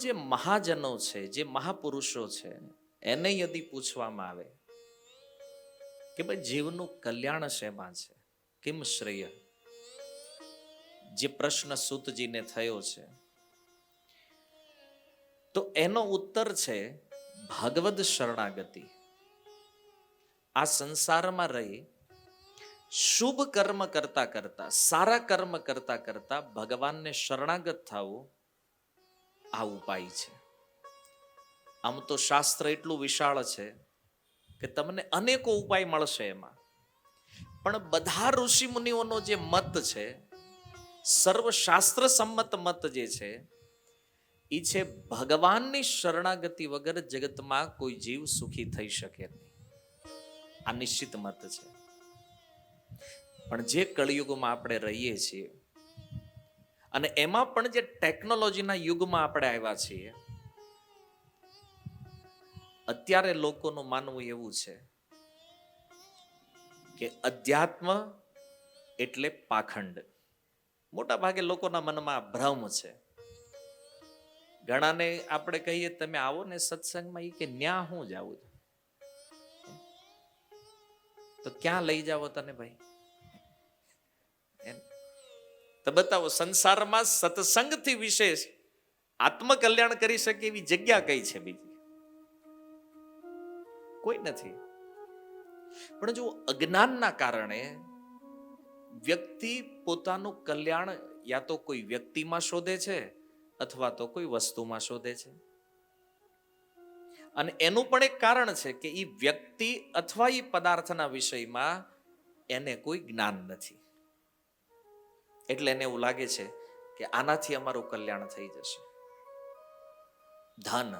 જે મહાજનો છે, જે મહાપુરુષો છે, એને યદિ પૂછવામાં આવે કે ભાઈ જીવનું કલ્યાણ શેમાં છે? કેમ શ્રેય? જે પ્રશ્ન સુતજીને થયો છે. તો એનો ઉત્તર છે ભાગવદ શરણાગતિ. આ સંસારમાં રહી, શુભ કર્મ કરતા કરતા, સારા કર્મ કરતા કરતા ભગવાનને શરણાગત થવું આ ઉપાય છે. આમ તો શાસ્ત્ર એટલું વિશાળ છે કે તમને અનેકો ઉપાય મળશે એમાં. પણ બધા ઋષિ મુનિઓનો જે મત છે સર્વશાસ્ત્ર સંમત મત જે છે એ છે ભગવાનની શરણાગતિ વગર જગતમાં કોઈ જીવ સુખી થઈ શકે નહીં. આ નિશ્ચિત મત છે. પણ જે કળિયુગમાં આપણે રહીએ છીએ અને એમાં પણ જે ટેકનોલોજીના યુગમાં આપણે આવ્યા છીએ, અત્યારે લોકોનું માનવું એવું છે કે અધ્યાત્મ એટલે પાખંડ. મોટા ભાગે લોકોના મનમાં ભ્રમ છે. ઘણાને આપણે કહીએ, તમે આવો ને સત્સંગમાં એ કે ન્યા હું જાવું તો ક્યાં લઈ જાવો તને ભાઈ. તો બતાવો, સંસારમાં સત્સંગથી વિશેષ આત્મકલ્યાણ કરી શકે એવી જગ્યા કઈ છે બીજી? કોઈ નથી. પણ જો અજ્ઞાનના કારણે વ્યક્તિ પોતાનું કલ્યાણ યા તો કોઈ વ્યક્તિમાં શોધે છે અથવા તો કોઈ વસ્તુમાં શોધે છે? અને એનું પણ એક કારણ છે કે એ વ્યક્તિ અથવા એ પદાર્થના વિષયમાં એને કોઈ જ્ઞાન નથી. એટલે એને એવું લાગે છે કે આનાથી અમારું કલ્યાણ થઈ જશે. ધન.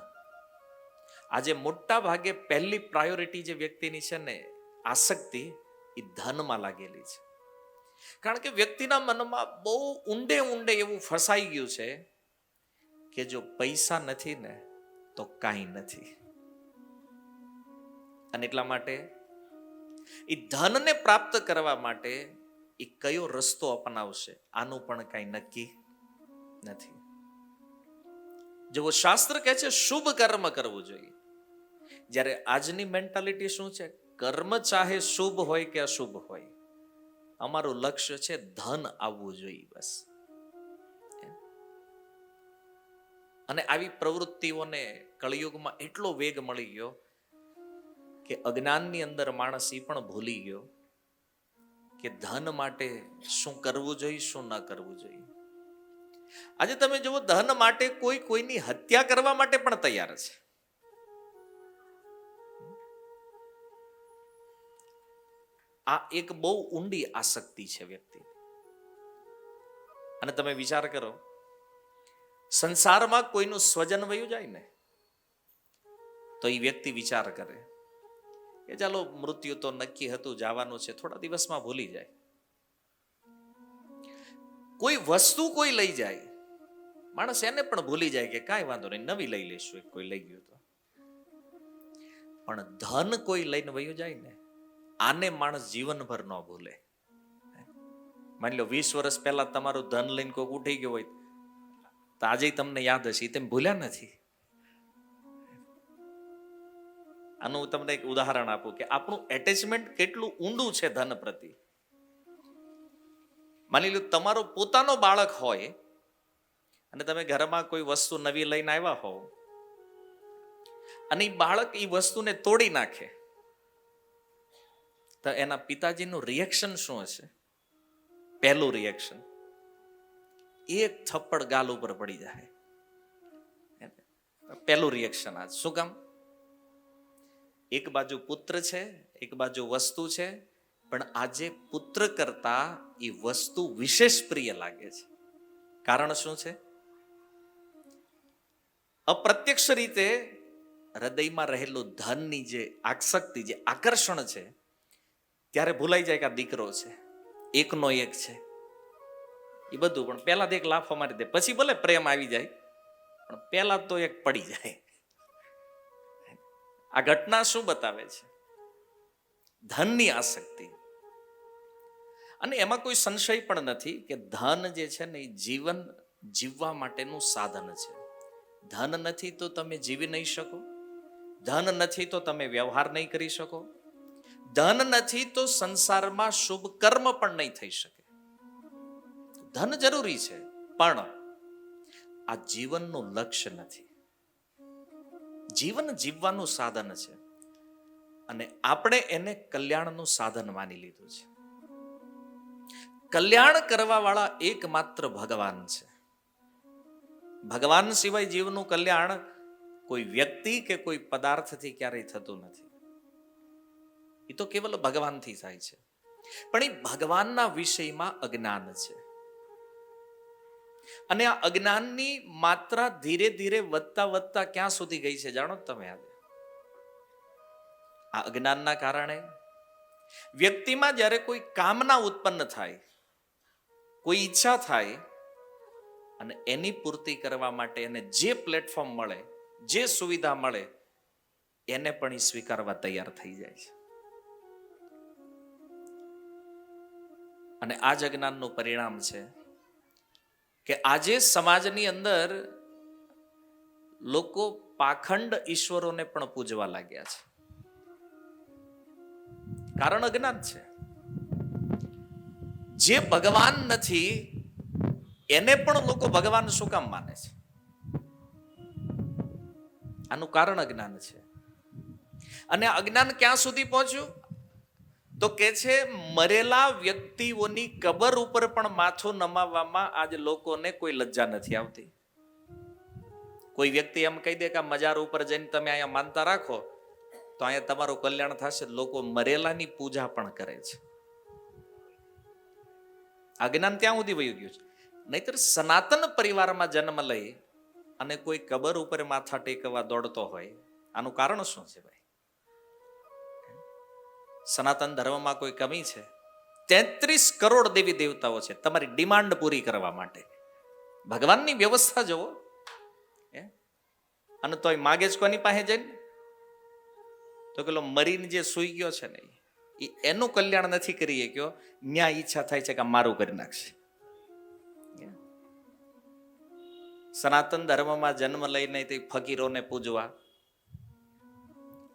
આજે મોટા ભાગે પહેલી પ્રાયોરિટી જે વ્યક્તિની છે ને, આસક્તિ, એ ધનમાં લાગેલી છે. કારણ કે વ્યક્તિના મનમાં બહુ ઊંડે ઊંડે એવું ફસાઈ ગયું છે કે જો પૈસા નથી ને, તો કાંઈ નથી. અને એટલા માટે, એ ધનને પ્રાપ્ત કરવા માટે એ કયો રસ્તો અપનાવશે આનું પણ કાંઈ નક્કી નથી. જેવો શાસ્ત્ર કહે છે, શુભ કર્મ કરવું જોઈએ. જ્યારે આજની મેન્ટાલિટી શું છે, કર્મ ચાહે શુભ હોય કે અશુભ હોય, અમારું લક્ષ્ય છે ધન આવવું જોઈએ બસ. અને આવી પ્રવૃત્તિઓને કળિયુગમાં એટલો વેગ મળી ગયો કે અજ્ઞાનની અંદર માણસ એ પણ ભૂલી ગયો કે ધન માટે શું કરવું જોઈએ, શું ન કરવું જોઈએ? આજે તમે જુઓ, ધન માટે કોઈ કોઈની હત્યા કરવા માટે પણ તૈયાર છે. આ એક બહુ ઊંડી આસક્તિ છે વ્યક્તિ. અને તમે વિચાર કરો, સંસારમાં કોઈનું સ્વજન વયું જાય ને, તો એ વ્યક્તિ વિચાર કરે કે ચાલો મૃત્યુ તો નક્કી હતું, જવાનું છે, થોડા દિવસમાં ભૂલી જાય. કોઈ વસ્તુ કોઈ લઈ જાય, માણસ એને પણ ભૂલી જાય કે કાંઈ વાંધો નહીં, નવી લઈ લઈશું કોઈ લઈ ગયું તો. પણ ધન કોઈ લઈને વયું જાય ને, આને માણસ જીવનભર ન ભૂલે. માની લો, વીસ વર્ષ પહેલા તમારું ધન લઈને કોઈ ઉઠી ગયો હોય, તો આજે તમને યાદ હશે તેમ ભૂલ્યા નથી. આનું તમને એક ઉદાહરણ આપું કે આપણું એટેચમેન્ટ કેટલું ઊંડું છે ધન પ્રતિ. માની લો તમારો પોતાનો બાળક હોય અને તમે ઘરમાં કોઈ વસ્તુ નવી લઈને આવ્યા હોવ અને એ બાળક એ વસ્તુને તોડી નાખે, તો એના પિતાજીનું રિએક્શન શું હશે? પહેલું રિએક્શન એક થપ્પડ ગાલ ઉપર પડી જાય. પહેલું રિએક્શન આ શું કામ? એક બાજુ પુત્ર છે, એક બાજુ વસ્તુ છે, પણ આજે પુત્ર કરતા એ વસ્તુ વિશેષ પ્રિય લાગે છે. કારણ શું છે? અપ્રત્યક્ષ રીતે હૃદયમાં રહેલું ધનની જે આસક્તિ જે આકર્ષણ છે, ત્યારે ભૂલાઈ જાય કે આ દીકરો છે. એકનો એક છે. એ બધું, પણ પહેલા તો એક લાફો મારી દે. પછી ભલે પ્રેમ આવી જાય, પણ પહેલા તો એક પડી જાય. આ ઘટના શું બતાવે છે? ધનની આસક્તિ. અને એમાં કોઈ સંશય પણ નથી કે ધન જે છે ને એ જીવન જીવવા માટેનું સાધન છે. ધન નથી તો તમે જીવી નહીં શકો. ધન નથી તો તમે વ્યવહાર નહીં કરી શકો. ધન નથી તો સંસારમાં શુભ કર્મ પણ નહીં થઈ શકે. ધન જરૂરી છે, પણ આ જીવનનું લક્ષ્ય નથી. જીવન જીવવાનું સાધન છે. અને આપણે એને કલ્યાણનું સાધન માની લીધું છે. કલ્યાણ કરવા વાળા એકમાત્ર ભગવાન છે. ભગવાન સિવાય જીવનું કલ્યાણ કોઈ વ્યક્તિ કે કોઈ પદાર્થથી ક્યારેય થતું નથી. એ તો કેવલ ભગવાનથી થાય છે. પણ એ ભગવાનના વિષયમાં અજ્ઞાન છે. અને આ અજ્ઞાનની માત્રા ધીરે ધીરે વધતા વધતા ક્યાં સુધી ગઈ છે જાણો તમે આ અજ્ઞાનના કારણે વ્યક્તિમાં જ્યારે કોઈ કામના ઉત્પન્ન થાય, કોઈ ઈચ્છા થાય, અને એની પૂર્તિ કરવા માટે એને જે પ્લેટફોર્મ મળે, જે સુવિધા મળે, એને પણ સ્વીકારવા તૈયાર થઈ જાય છે. અને આ જ અજ્ઞાનનું પરિણામ છે કે આજે સમાજની અંદર લોકો પાખંડ ઈશ્વરોને પણ પૂજવા લાગ્યા છે. કારણ અજ્ઞાન છે. જે ભગવાન નથી, એને પણ લોકો ભગવાન શું કામ માને છે? આનું કારણ અજ્ઞાન છે. અને અજ્ઞાન ક્યાં સુધી પહોંચ્યું? તો કે છે, મરેલા વ્યક્તિઓની કબર ઉપર પણ માથું નમાવવામાં આજ લોકોને કોઈ લજ્જા નથી આવતી. કોઈ વ્યક્તિ એમ કહી દે કે મજાર ઉપર જઈને તમે અહીંયા માનતા રાખો, તો અહીંયા તમારું કલ્યાણ થશે. લોકો મરેલાની પૂજા પણ કરે છે. આ જ્ઞાન ત્યાં સુધી વયું ગયું છે. નહીતર સનાતન પરિવારમાં જન્મ લઈ અને કોઈ કબર ઉપર માથા ટેકવા દોડતો હોય, આનું કારણ શું છે ભાઈ? સનાતન ધર્મમાં કોઈ કમી છે? તેત્રીસ કરોડ દેવી દેવતાઓ છે. તમારી ડિમાન્ડ પૂરી કરવા માટે. ભગવાનની વ્યવસ્થા જુઓ? અને તોય માગે જ કોની પાસે જઈને? તો પેલો મરીને જે સૂઈ ગયો છે ને, એ એનું કલ્યાણ નથી કરી શક્યો ન્યાય ઈચ્છા થાય છે કે મારું કરી નાખશે? સનાતન ધર્મમાં જન્મ લઈને તે ફકીરોને પૂજવા,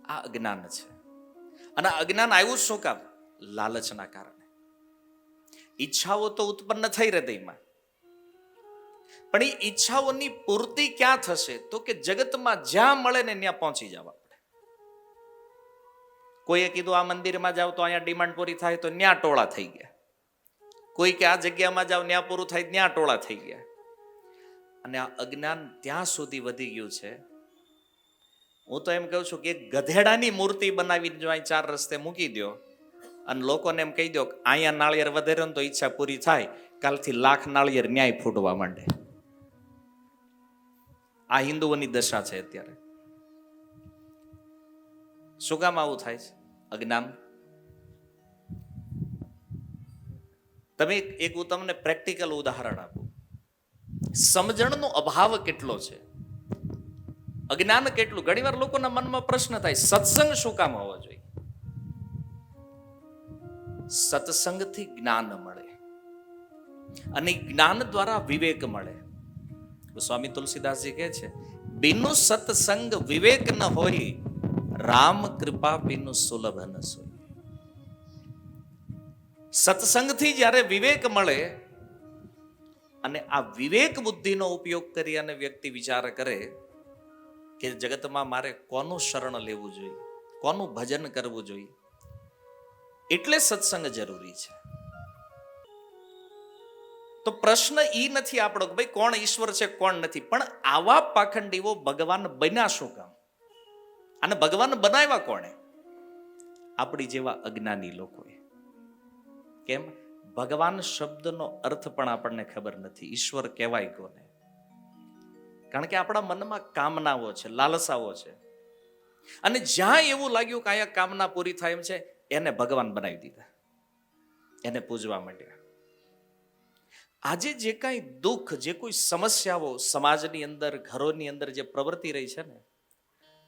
આ અજ્ઞાન છે. અને અજ્ઞાન આવ્યું શું કામ? લાલચના કારણે. ઈચ્છાઓ તો ઉત્પન્ન થઈ હૃદયમાં પણ એ ઈચ્છાઓની પૂર્તિ ક્યાં થશે? તો કે જગતમાં જ્યાં મળે ને ત્યાં પહોંચી જવા આપણે કોઈએ કીધું, આ મંદિરમાં જાવ તો અહીંયા ડિમાન્ડ પૂરી થાય તો ન્યા ટોળા થઈ ગયા. કોઈ કે, આ જગ્યામાં જાવ ત્યાં પૂરું થાય ત્યાં ટોળા થઈ ગયા. અને આ અજ્ઞાન ત્યાં સુધી વધી ગયું છે હું તો એમ કહું છું કે ગધેડાની મૂર્તિ બનાવીને જો અહીં ચાર રસ્તે મૂકી દો અને લોકોને એમ કહી દો કે અહીંયા નાળિયેર વધેરો ને તો ઈચ્છા પૂરી થાય. કાલથી લાખ નાળિયેર ન્યાય ફૂટવા માંડે. આ હિન્દુઓની દશા છે અત્યારે. શું કામ આવું થાય છે? અજ્ઞાન? તમે એક હું તમને પ્રેક્ટિકલ ઉદાહરણ આપું. સમજણનો અભાવ કેટલો છે? અજ્ઞાન કેટલું? ઘણીવાર લોકોના મનમાં પ્રશ્ન થાય, સત્સંગ શું કામ હોવો જોઈએ? સત્સંગથી જ્ઞાન મળે અને જ્ઞાન દ્વારા વિવેક મળે. સ્વામી તુલસીદાસજી કહે છે, બિનુ સત્સંગ વિવેક ન હોય, રામ કૃપા બિનુ સુલભ ન સોય. સત્સંગથી જ્યારે વિવેક મળે અને આ વિવેક બુદ્ધિનો ઉપયોગ કરી અને વ્યક્તિ વિચાર કરે કે જગતમાં મારે કોનું શરણ લેવું જોઈએ? કોનું ભજન કરવું જોઈએ? એટલે સત્સંગ જરૂરી છે. તો પ્રશ્ન એ નથી આપણો કે ભાઈ કોણ ઈશ્વર છે, કોણ નથી? પણ આવા પાખંડીઓ ભગવાન બન્યા શું કામ? અને ભગવાન બનાવ્યા કોણે? આપણી જેવા અજ્ઞાની લોકોએ. કેમ? ભગવાન શબ્દનો અર્થ પણ આપણને ખબર નથી. ઈશ્વર કહેવાય કોને? કારણ કે આપણા મનમાં કામનાઓ છે, લાલસાઓ છે. અને જ્યાં એવું લાગ્યું કે અહીંયા કામના પૂરી થાય એમ છે, એને ભગવાન બનાવી દીધા. એને પૂજવા માંડ્યા આજે જે કાંઈ દુઃખ, જે કોઈ સમસ્યાઓ સમાજની અંદર, ઘરોની અંદર જે પ્રવર્તી રહી છે ને,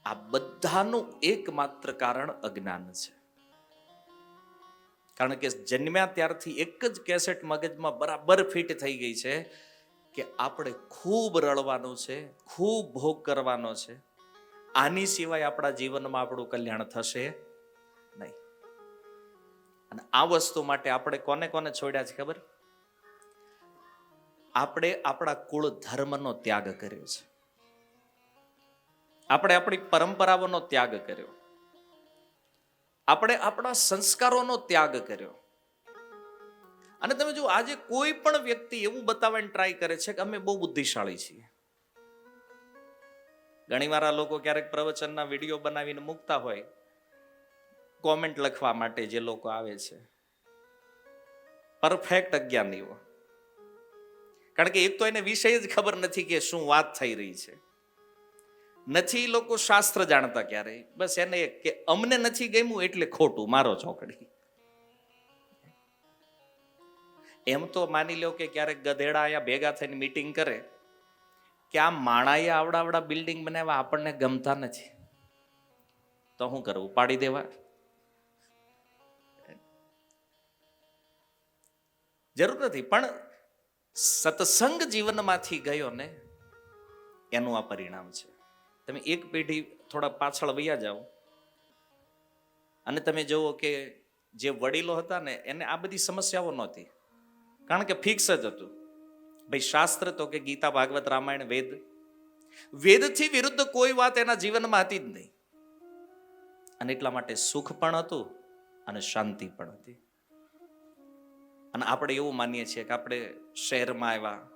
આ બધાનું એકમાત્ર કારણ અજ્ઞાન છે. કારણ કે જન્મ્યા ત્યારથી એક જ કેસેટ મગજમાં બરાબર ફિટ થઈ ગઈ છે. કે આપણે ખૂબ રડવાનું છે, ખૂબ ભોગ કરવાનો છે. આની સિવાય આપણા જીવનમાં આપણું કલ્યાણ થશે નહીં. અને આ વસ્તુ માટે આપણે કોને કોને છોડ્યા છે ખબર? આપણે આપણા કુળ ધર્મનો ત્યાગ કર્યો છે. આપણે આપણી પરંપરાઓનો ત્યાગ કર્યો. આપણે આપણા સંસ્કારોનો ત્યાગ કર્યો. અને તમે જો આજે કોઈ પણ વ્યક્તિ એવું બતાવવાની ટ્રાય કરે છે કે અમે બહુ બુદ્ધિશાળી છીએ. ઘણી વાર આ લોકો ક્યારેક પ્રવચનના વીડિયો બનાવીને મૂકતા હોય કોમેન્ટ લખવા માટે જે લોકો આવે છે. પરફેક્ટ અજ્ઞાનીઓ. કારણ કે એક તો એને વિષય જ ખબર નથી કે શું વાત થઈ રહી છે. નથી લોકો શાસ્ત્ર જાણતા ક્યારેય. બસ એને કે અમને નથી ગમ્યું એટલે ખોટું, મારો ચોકડી. એમ તો માની લો કે ક્યારેક ગધેડા અહીંયા ભેગા થઈને મીટિંગ કરે, કે આ માણાએ આવડા આવડા બિલ્ડિંગ બનાવ્યા, આપણને ગમતા નથી. તો શું કરવું પાડી દેવા? જરૂર નથી, પણ સત્સંગ જીવનમાંથી ગયો ને, એનું આ પરિણામ છે. તમે એક પેઢી થોડા પાછળ વૈયા જાઓ, અને તમે જુઓ કે જે વડીલો હતા ને, એને આ બધી સમસ્યાઓ નહોતી. કારણ કે ફિક્સ જ હતું. ભાઈ, શાસ્ત્ર તો કે ગીતા, ભાગવત, રામાયણ, વેદ. વેદથી વિરુદ્ધ કોઈ વાત એના જીવનમાં હતી જ નહીં. અને એટલા માટે સુખ પણ હતું અને શાંતિ પણ હતી. અને આપણે એવું માનીએ છીએ કે આપણે શહેરમાં આવ્યા,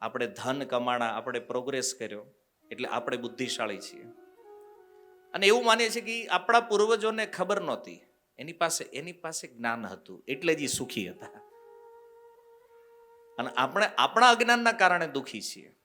આપણે ધન કમાણા, આપણે પ્રોગ્રેસ કર્યો, એટલે આપણે બુદ્ધિશાળી છીએ. અને એવું માનીએ છીએ કે આપણા પૂર્વજોને ખબર નહોતી. એની પાસે એની પાસે જ્ઞાન હતું, એટલે જ એ સુખી હતા. અને આપણે આપણા અજ્ઞાનના કારણે દુઃખી છીએ.